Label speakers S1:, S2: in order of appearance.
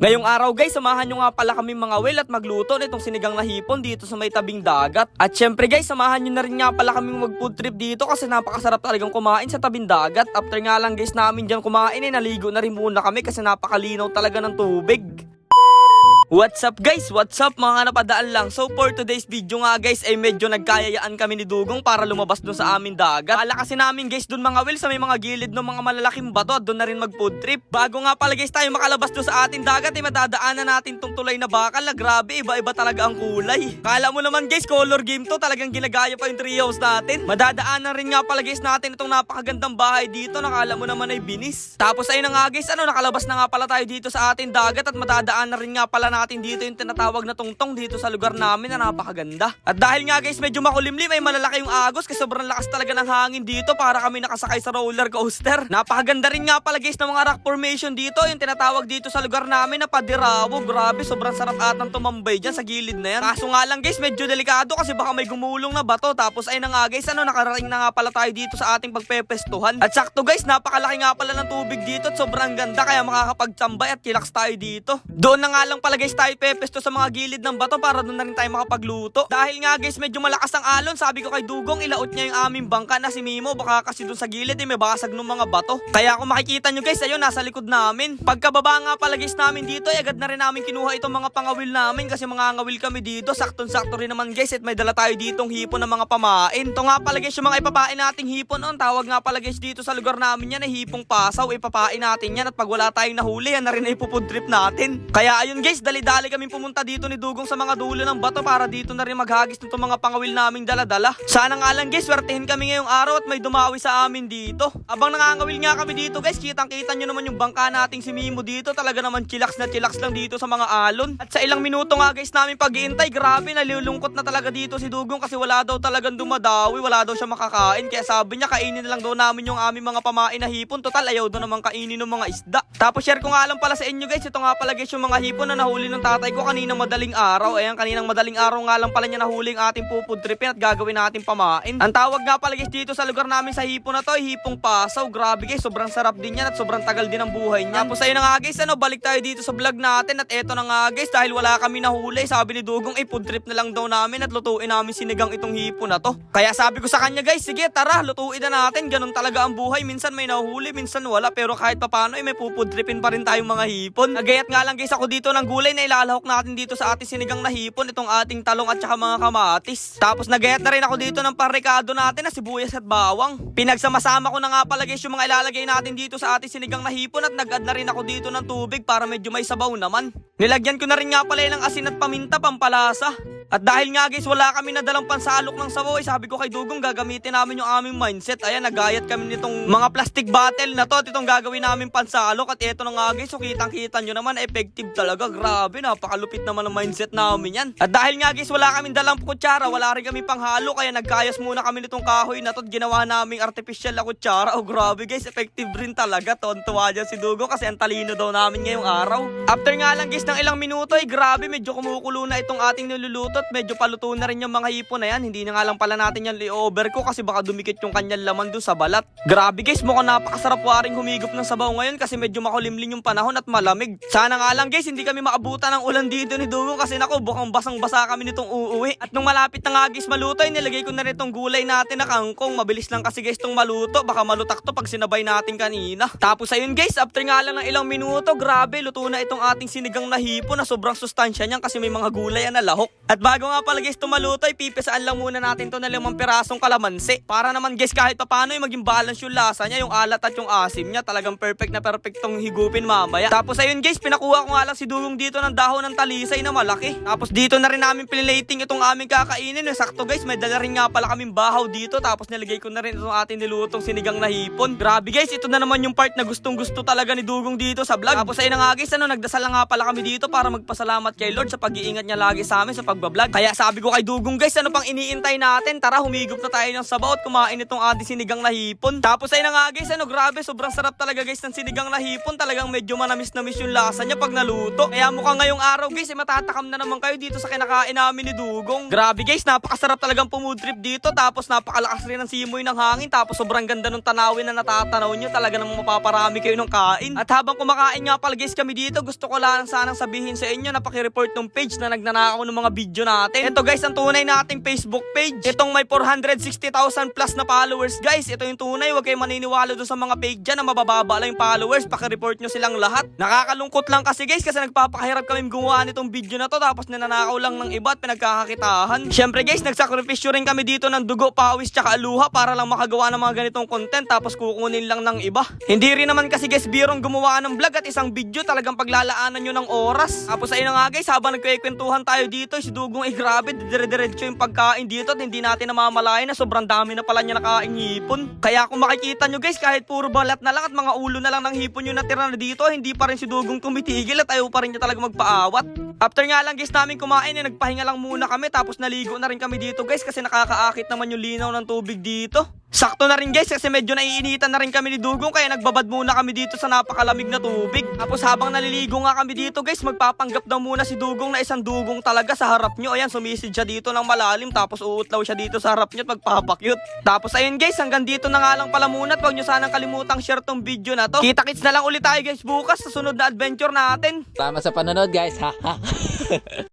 S1: Ngayong araw guys, samahan nyo nga pala kami mga well at magluto nitong sinigang na hipon dito sa may tabing dagat. At syempre guys, samahan nyo na rin nga pala kami mag food trip dito kasi napakasarap talagang kumain sa tabing dagat. After nga lang guys namin dyan kumain eh, naligo na rin muna kami kasi napakalinaw talaga ng tubig. What's up guys? What's up mga napadaan lang? So for today's video nga guys ay medyo nagkayayaan kami ni Dugong para lumabas dun sa aming dagat. Kala kasi namin guys dun mga will sa may mga gilid ng mga malalaking bato at dun na rin mag food trip. Bago nga pala guys tayo makalabas dun sa ating dagat ay madadaanan natin tong tulay na bakal na grabe iba-iba talaga ang kulay. Kala mo naman guys color game to talagang ginagaya pa yung treehouse natin. Madadaanan rin nga pala guys natin itong napakagandang bahay dito nakala mo naman ay binis. Tapos ayun na nga guys ano nakalabas na nga pala tayo dito sa ating dagat at madadaanan rin nga pala natin dito yung tinatawag na tungtong dito sa lugar namin na napakaganda. At dahil nga guys medyo makulimlim ay malalaki yung agos kasi sobrang lakas talaga ng hangin dito para kami nakasakay sa roller coaster. Napakaganda rin nga pala guys ng mga rock formation dito yung tinatawag dito sa lugar namin na Padirawo. Grabe sobrang sarap atang tumambay dyan sa gilid na yan. Kaso nga lang guys medyo delikado kasi baka may gumulong na bato tapos ay na nga guys ano nakarating na nga pala tayo dito sa ating pagpepestuhan. At sakto guys napakalaki nga pala ng tubig dito at sobrang ganda kaya makakapagtambay at chillax tayo dito. Doon na nga lang pala guys tayo pepesto sa mga gilid ng bato para doon na rin tayo makapagluto. Dahil nga guys medyo malakas ang alon sabi ko kay Dugong ilaot niya yung aming bangka na si Mimo baka kasi doon sa gilid eh may basag ng mga bato. Kaya kung makikita nyo guys ayun nasa likod namin. Pagkababa nga pala guys namin dito ay agad na rin namin kinuha itong mga pangawil namin kasi mga ngawil kami dito. Saktong-sakto rin naman guys at may dala tayo ditong hipon ng mga pamain. Ito nga pala guys yung mga ipapain nating hipon on. Tawag nga pala guys dito sa lugar namin yan ay hipong pasaw. Ipapain natin yan at pag wala tayong nahuli yan na rin ay pupud trip natin. Kaya ayun guys dali-dali kami pumunta dito ni Dugong sa mga dulo ng bato para dito na rin maghagis nito mga pangawil naming dala-dala. Sana nga lang guys swertehin kami ngayong araw at may dumawi sa amin dito. Abang nangangawil nga kami dito guys kitang-kita nyo naman yung bangka nating si Mimo dito. Talaga naman chillax na chillax lang dito sa mga alon. At sa ilang minuto nga guys namin pag-iintay grabe nalulungkot na talaga dito si Dugong kasi wala daw talagang dumadawi. Wala daw siya makakain. Kaya sabi niya kainin na lang daw namin yung aming mga pamain na hipon. Total ayaw daw naman kainin ng mga isda. Tapos share ko nga lang pala sa inyo guys. Ito nga pala guys yung mga hipon na nahuli ng tatay ko kaninang madaling araw. Ayan kaninang madaling araw nga lang pala niya nahuli ang ating pupud tripin at gagawin natin pamain. Ang tawag nga pala guys dito sa lugar namin sa hipon na to ay hipong pasaw. Grabe guys sobrang sarap din yan at sobrang tagal din ang buhay niya. Tapos ayun na nga guys ano balik tayo dito sa vlog natin at eto na nga guys dahil wala kami nahuli. Sabi ni Dugong ay food trip na lang daw namin at lutuin namin sinigang itong hipon na to. Kaya sabi ko sa kanya guys sige tara lutuin na natin. Ganun talaga ang buhay. Minsan may nahuli minsan wala pero kahit papano ay may pupud tripin pa rin tayong mga hipon. Nagayat nga lang guys ako dito ng gulay na ilalahok natin dito sa ating sinigang na hipon itong ating talong at saka mga kamatis. Tapos nagayat na rin ako dito ng parikado natin na sibuyas at bawang. Pinagsama-sama ko na nga pala guys yung mga ilalagay natin dito sa ating sinigang na hipon at nag-add na rin ako dito ng tubig para medyo may sabaw naman. Nilagyan ko na rin nga pala ng asin at paminta pampalasa. At dahil nga guys, wala kami nadalang pansalok ng sabaw, eh, sabi ko kay Dugong gagamitin namin yung aming mindset. Ayan, nagayat kami nitong mga plastic bottle na to. at Itong gagawin namin pansalok. At eto na nga guys, so kitang-kita nyo naman, effective talaga. Grabe, napakalupit naman ang mindset namin yan. At dahil nga guys, wala kaming dalang kutsara, wala rin kami panghalo. Kaya nagkayas muna kami nitong kahoy na to. Ginawa naming artificial na kutsara. Oh grabe guys, effective rin talaga. Tontuwa dyan si Dugong kasi ang talino daw namin ngayong araw. After nga lang guys ng ilang minuto, ay grabe, medyo kumukulo na itong ating niluluto at medyo paluto na rin yung mga hipon na yan. Hindi na nga lang pala natin yan li-over ko kasi baka dumikit yung kanyang laman doon sa balat. Grabe guys, mukhang napakasarap waring humigop ng sabaw ngayon kasi medyo makulimlim yung panahon at malamig. Sana nga lang guys, hindi kami maabutan ng ulan dito ni Dugo kasi nako, bukang basang-basa kami nitong uuwi. At nung malapit na nga guys maluto, ay nilagay ko na rin itong gulay natin na kangkong. Mabilis lang kasi guys itong maluto, baka malutak to pag sinabay natin kanina. Tapos ayun guys, after nga lang ng ilang minuto, grabe, luto na itong ating sinigang na hipon na sobrang sustansya niyan kasi may mga gulay na lahok. At bago nga pala guys tumaluto, ay pipisaan lang muna natin to na limang pirasong kalamansi. Para naman guys kahit papano ay maging balance yung lasa niya, yung alat at yung asim niya. Talagang perfect na perfect tong higupin mamaya. Tapos ayun guys, pinakuha ko nga lang si Dugong dito ng dahon ng talisay na malaki. Tapos dito na rin namin pinilating itong aming kakainin. Eh, Sakto guys, may dala rin nga pala kaming bahaw dito. Tapos nilagay ko na rin itong ating nilutong sinigang na hipon. Grabe guys, ito na naman yung part na gustong gusto talaga ni Dugong dito sa vlog. Tapos ayun na nga guys, ano, nagdasal na nga pala kami dito para magpasalamat kay Lord sa pag-iingat niya lagi sa amin sa pagbablog. Kaya sabi ko kay Dugong guys, ano pang iniintay natin? Tara, humigop na tayo ng sabaw at kumain itong ating sinigang na hipon. Tapos ayun na nga guys, ano, grabe, sobrang sarap talaga guys ng sinigang na hipon. Talagang medyo manamis-namis yung lasa niya pag naluto. Kaya mukhang mukhang ngayong araw guys, eh, matatakam na naman kayo dito sa kinakain namin ni Dugong. Grabe guys, napakasarap talagang pumood trip dito. Tapos napakalakas rin ng simoy ng hangin. Tapos sobrang ganda ng tanawin na natatanaw nyo. Talaga namang mapaparami kayo ng kain. At habang kumakain nga pala guys kami dito, gusto ko lang sanang sabihin sa inyo na pakireport ng page na nagnanakaw ng mga video natin. Ito guys, ang tunay nating Facebook page. Itong may 460,000 plus na followers guys. Ito yung tunay. Huwag kayong maniniwala doon sa mga page dyan na mabababa lang yung followers. Pakireport nyo silang lahat. Nakakalungkot lang kasi guys kasi nagpapakahirap kami gumawa nitong video na to tapos nananakaw lang ng iba at pinagkakakitahan. Syempre guys, nagsakripisyo rin kami dito ng dugo, pawis tsaka luha para lang makagawa ng mga ganitong content tapos kukunin lang ng iba. Hindi rin naman kasi guys birong gumawa ng vlog at isang video talagang paglalaanan nyo ng oras. Tapos ayun nga guys, habang nagkwekwentuhan tayo dito, si Dugong ay grabe, dire-diretso yung pagkain dito at hindi natin namamalayan na sobrang dami na pala niya nakain hipon. Kaya kung makikita nyo guys, kahit puro balat na lang at mga ulo na lang ng hipon yung natira na dito, hindi pa rin si Dugong tumitigil at ayaw pa rin niya talaga magpaawat. After nga lang guys namin kumain, eh, nagpahinga lang muna kami tapos naligo na rin kami dito guys kasi nakakaakit naman yung linaw ng tubig dito. Sakto na rin guys kasi medyo naiinitan na rin kami ni Dugong kaya nagbabad muna kami dito sa napakalamig na tubig. Tapos habang naliligo nga kami dito guys, magpapanggap daw muna si Dugong na isang dugong talaga sa harap nyo. Ayan, sumisid siya dito ng malalim tapos uutlaw siya dito sa harap nyo at magpapakyut. Tapos ayun guys, hanggang dito na nga lang pala muna at huwag nyo sanang kalimutang share tong video na to. Kita-kits na lang ulit tayo guys bukas sa sunod na adventure natin.
S2: Salamat sa panonood guys. Ha.